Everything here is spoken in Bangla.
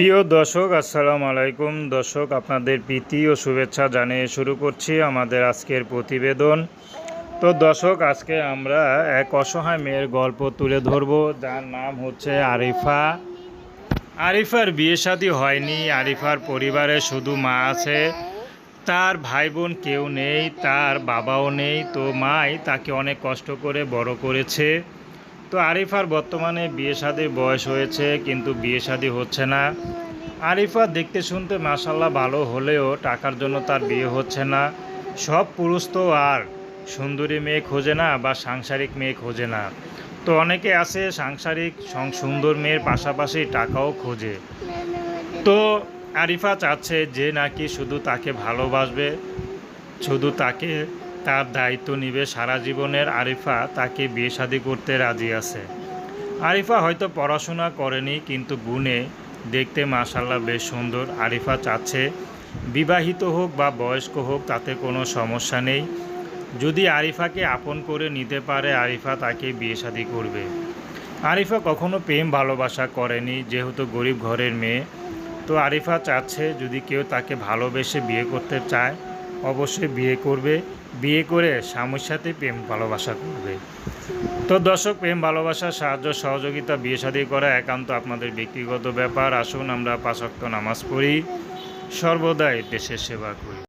প্রিয় দর্শক, আসসালামু আলাইকুম। দর্শক, আপনাদের প্রীতি ও শুভেচ্ছা জানিয়ে শুরু করছি আমাদের আজকের প্রতিবেদন। তো দর্শক, আজকে আমরা এক অসহায় মেয়ের গল্প তুলে ধরব। যার নাম হচ্ছে আরিফা। আরিফার বিয়ে শাদী হয়নি। আরিফার পরিবারে শুধু মা আছে। তার ভাই বোন কেউ নেই, তার বাবাও নেই। তো মাই তাকে অনেক কষ্ট করে বড় করেছে। তো আরিফার বর্তমানে বিয়ে শাদির বয়স হয়েছে, কিন্তু বিয়ে শাদি হচ্ছে না। আরিফা দেখতে শুনতে মাসাল্লাহ ভালো হলেও টাকার জন্য তার বিয়ে হচ্ছে না। সব পুরুষ তো আর, সুন্দরী মেয়ে খোঁজে না বা সাংসারিক মেয়ে খোঁজে না। তো অনেকে আছে সাংসারিক সুন্দর মেয়ের পাশাপাশি টাকাও খোঁজে। তো আরিফা চাচ্ছে যে নাকি শুধু তাকে ভালোবাসবে, শুধু তাকে তার দায়িত্ব নিবে সারা জীবনের আরিফা, তাকে বিয়ে শাদি করতে রাজি আছে। আরিফা হয়তো পড়াশোনা করেনি, কিন্তু গুণে দেখতে মাশাল্লাহ বেশ সুন্দর। আরিফা চাচ্ছে বিবাহিত হোক বা বয়স্ক হোক, তাতে কোনো সমস্যা নেই। যদি আরিফাকে আপন করে নিতে পারে, আরিফা তাকে বিয়ে শাদি করবে। আরিফা কখনো প্রেম ভালোবাসা করেনি, যেহেতু গরিব ঘরের মেয়ে। তো আরিফা চাচ্ছে যদি কেউ তাকে ভালোবেসে বিয়ে করতে চায়, অবশ্যই বিয়ে করবে। বিয়ে করে স্বামীর সাথে প্রেম, ভালোবাসা করবে। তো দর্শক, প্রেম, ভালোবাসা, সাহায্য, সহযোগিতা, বিয়ে শাদী করা একান্ত আপনাদের ব্যক্তিগত ব্যাপার। আসুন আমরা পাশক্ত নামাজ পড়ি। সর্বদাই দেশের সেবা করি।